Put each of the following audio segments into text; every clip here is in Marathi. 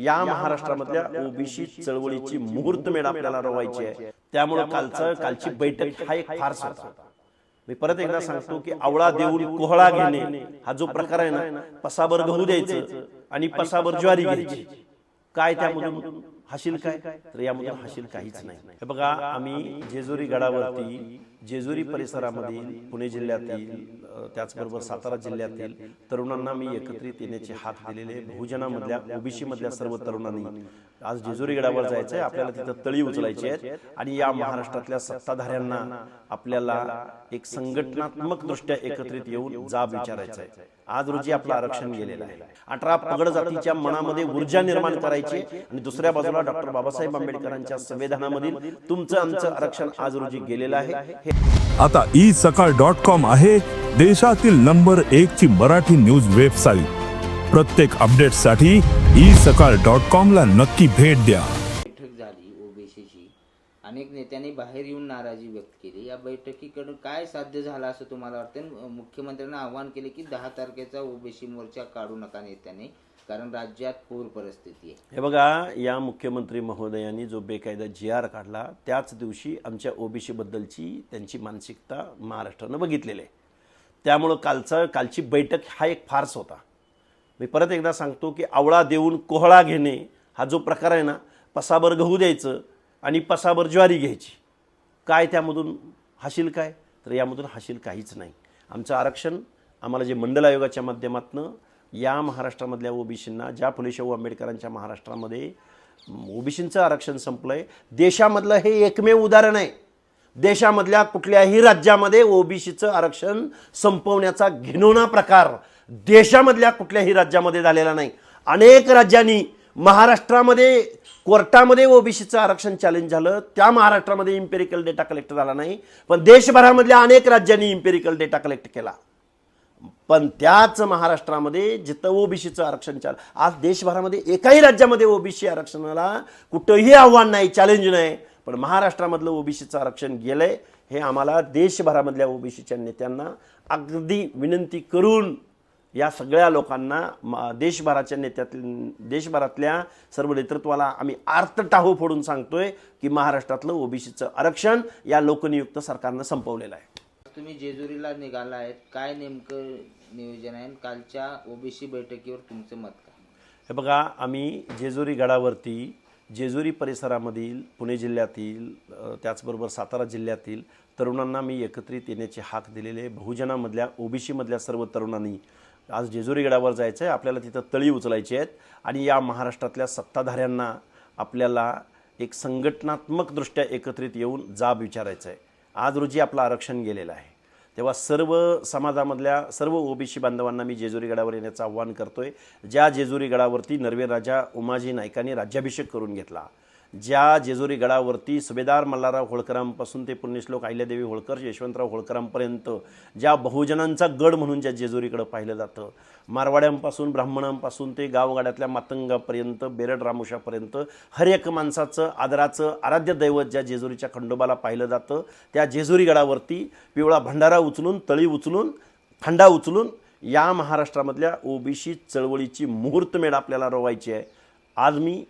या महाराष्ट्रामधल्या ओबीसी चळवळीची मुहूर्तमेढ आपल्याला रोवायची आहे त्यामुळे कालचं कालची बैठक हा एक फारसा होता मी परत एकदा सांगतो की आवळा देऊन कोहळा घेणे हा जो प्रकार आहे ना पसाभर गहू द्यायचं आणि पसाभर ज्वारी घ्यायची काय त्यामधून हाशील काय तर यामधून हाशील काहीच नाही हे बघा आम्ही जेजुरी गडावरती जेजुरी परिसरामधील पुणे जिल्ह्यातील त्याचबरोबर सातारा जिल्ह्यातील तरुणांना मी एकत्रित येण्याची हाक दिलेले बहुजनामधल्या ओबीसी मधल्या सर्व तरुणांनी. आज जेजुरी गडावर जायचंय आपल्याला तिथं तळी उचलायची आहेत. आणि या महाराष्ट्रातल्या सत्ताधाऱ्यांना आपल्याला एक संघटनात्मक दृष्ट्या एकत्रित येऊन जाब विचारायचा आहे. आज रोजी आपलं आरक्षण गेलेलं आहे. अठरा पगड जातीच्या मनामध्ये ऊर्जा निर्माण करायची आणि दुसऱ्या बाजूला डॉक्टर बाबासाहेब आंबेडकरांच्या संविधानामधील तुमचं आमचं आरक्षण आज रोजी गेलेलं आहे. हे आता ई सकाळ डॉट कॉम आहे देशातील नंबर एक ची मराठी न्यूज वेबसाईट. प्रत्येक अपडेटसाठी ई सकाळ डॉट कॉम ला नक्की भेट द्या. बैठक झाली ओबीसीची अनेक नेत्यांनी बाहेर येऊन नाराजी व्यक्त केली. या बैठकीकडून काय साध्य झालं असं तुम्हाला वाटतं मुख्यमंत्र्यांना आवाहन केले की दहा तारखेचा ओबीसी मोर्चा काढू नका नेत्यांनी. कारण राज्यात पूर परिस्थिती आहे. हे बघा या मुख्यमंत्री महोदयांनी जो बेकायदा जी आर काढला त्याच दिवशी आमच्या ओबीसी बद्दलची त्यांची मानसिकता महाराष्ट्रानं बघितलेली आहे. त्यामुळं कालचा कालची बैठक हा एक फार्स होता. मी परत एकदा सांगतो की आवळा देऊन कोहळा घेणे हा जो प्रकार आहे ना पसाभर गहू द्यायचं आणि पसाभर ज्वारी घ्यायची. काय त्यामधून हाशील काय? तर यामधून हाशील काहीच नाही. आमचं आरक्षण आम्हाला जे मंडल आयोगाच्या माध्यमातून या महाराष्ट्रामधल्या ओबीसींना ज्या फुलेशाहू आंबेडकरांच्या महाराष्ट्रामध्ये ओबीसींचं आरक्षण संपलं आहे देशामधलं हे एकमेव उदाहरण आहे. देशामधल्या कुठल्याही राज्यामध्ये ओबीसीचं आरक्षण संपवण्याचा घिनोना प्रकार देशामधल्या कुठल्याही राज्यामध्ये झालेला नाही. अनेक राज्यांनी महाराष्ट्रामध्ये कोर्टामध्ये ओबीसीचं आरक्षण चॅलेंज झालं. त्या महाराष्ट्रामध्ये इम्पेरिकल डेटा कलेक्ट झाला नाही. पण देशभरामधल्या अनेक राज्यांनी इम्पेरिकल डेटा कलेक्ट केला. पण त्याच महाराष्ट्रामध्ये जिथं ओबीसीचं आरक्षण चाल आज देशभरामध्ये एकाही राज्यामध्ये ओबीसी आरक्षणाला कुठंही आव्हान नाही चॅलेंज नाही. पण महाराष्ट्रामधलं ओबीसीचं आरक्षण गेलंय हे आम्हाला देशभरामधल्या ओबीसीच्या नेत्यांना अगदी विनंती करून या सगळ्या लोकांना म- देशभराच्या नेत्यातील देशभरातल्या सर्व नेतृत्वाला आम्ही आर्त टाहू फोडून सांगतोय की महाराष्ट्रातलं ओबीसीचं आरक्षण या लोकनियुक्त सरकारनं संपवलेलं आहे. तुम्ही जेजुरीला निघाला आहेत काय नेमकं नियोजन आहे? आणि कालच्या ओबीसी बैठकीवर तुमचं मत काय? हे बघा आम्ही जेजुरी गडावरती जेजुरी परिसरामधील पुणे जिल्ह्यातील त्याचबरोबर सातारा जिल्ह्यातील तरुणांना मी एकत्रित येण्याचे हाक दिलेले बहुजनामधल्या ओबीसीमधल्या सर्व तरुणांनी आज जेजुरी गडावर जायचं आहे आपल्याला तिथं तळी उचलायची आहेत. आणि या महाराष्ट्रातल्या सत्ताधाऱ्यांना आपल्याला एक संघटनात्मकदृष्ट्या एकत्रित येऊन जाब विचारायचा आहे आज रोजी आपलं आरक्षण गेलेलं आहे. तेव्हा सर्व समाजामधल्या सर्व ओबीसी बांधवांना मी जेजुरी गडावर येण्याचं आव्हान करतोय. ज्या जेजुरी गडावरती नरवे राजा उमाजी नाईकांनी राज्याभिषेक करून घेतला ज्या जेजुरी गडावरती सुभेदार मल्हारराव होळकरांपासून ते पुण्यश्लोक अहिल्यादेवी होळकर यशवंतराव होळकरांपर्यंत ज्या बहुजनांचा गड म्हणून ज्या जेजुरीकडं पाहिलं जातं मारवाड्यांपासून ब्राह्मणांपासून ते गावगाड्यातल्या मातंगापर्यंत बेरड रामोशापर्यंत हर एक माणसाचं आदराचं आराध्य दैवत ज्या जेजुरीच्या खंडोबाला पाहिलं जातं त्या जेजुरी गडावरती पिवळा भंडारा उचलून तळी उचलून खंडा उचलून या महाराष्ट्रामधल्या ओबीसी चळवळीची मुहूर्तमेढ आपल्याला रोवायची आहे. आज मी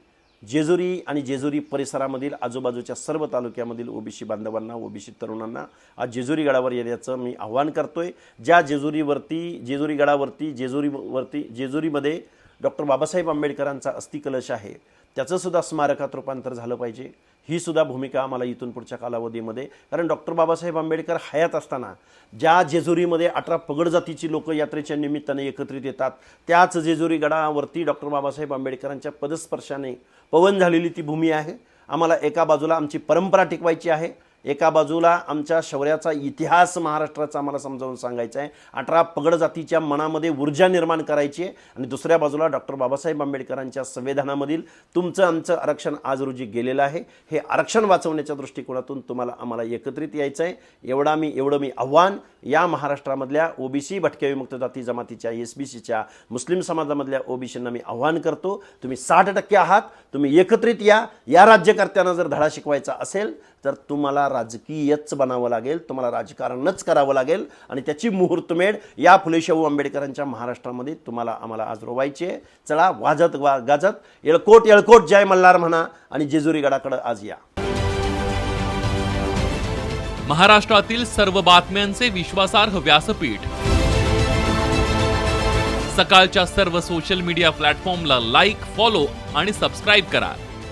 जेजुरी आणि जेजुरी परिसरामधील आजूबाजूच्या सर्व तालुक्यामधील ओबीसी बांधवांना ओबीसी तरुणांना आज जेजुरी गडावर येण्याचं मी आव्हान करतोय. ज्या जेजुरीवरती जेजुरी गडावरती जेजुरीवरती जेजुरीमध्ये डॉक्टर बाबासाहेब आंबेडकरांचा अस्थिकलश आहे. त्याचंसुद्धा स्मारकात रूपांतर झालं पाहिजे. ही सुद्धा भूमिका आम्हाला इथून पुढच्या कालावधीमध्ये कारण डॉक्टर बाबासाहेब आंबेडकर हयात असताना ज्या जेजुरीमध्ये अठरा पगड जातीची लोक यात्रेच्या निमित्ताने एकत्रित येतात त्याच जेजुरी गडावरती डॉक्टर बाबासाहेब आंबेडकरांच्या पदस्पर्शाने पवन झालेली ती भूमी आहे. आम्हाला एका बाजूला आमची परंपरा टिकवायची आहे. एका बाजूला आमच्या शौर्याचा इतिहास महाराष्ट्राचा आम्हाला समजावून सांगायचा आहे. अठरा पगड जातीच्या मनामध्ये ऊर्जा निर्माण करायची आहे. आणि दुसऱ्या बाजूला डॉक्टर बाबासाहेब आंबेडकरांच्या संविधानामधील तुमचं आमचं आरक्षण आज रोजी गेलेलं आहे. हे आरक्षण वाचवण्याच्या दृष्टिकोनातून तुम्हाला आम्हाला एकत्रित यायचं आहे. एवढा मी एवढं मी आव्हान या महाराष्ट्रामधल्या ओबीसी भटक्या विमुक्त जाती जमातीच्या एस बी सीच्या मुस्लिम समाजामधल्या ओबीसींना मी आव्हान करतो. तुम्ही साठ टक्के आहात. तुम्ही एकत्रित या. या राज्यकर्त्यांना जर धडा शिकवायचा असेल तर तुम्हाला राजकीयच बनावं लागेल तुम्हाला राजकारणच करावं लागेल आणि त्याची मुहूर्तमेढ या फुले शाहू आंबेडकरांच्या महाराष्ट्रामध्ये तुम्हाला आम्हाला आज रोवायची आहे. चला वाजत वा गाजत येळकोट येळकोट जय मल्हार म्हणा आणि जेजुरी गडाकडं आज या. महाराष्ट्रातील सर्व बातम्यांचे विश्वासार्ह व्यासपीठ. सकाळच्या सर्व सोशल मीडिया प्लॅटफॉर्मला लाईक फॉलो आणि सबस्क्राईब करा.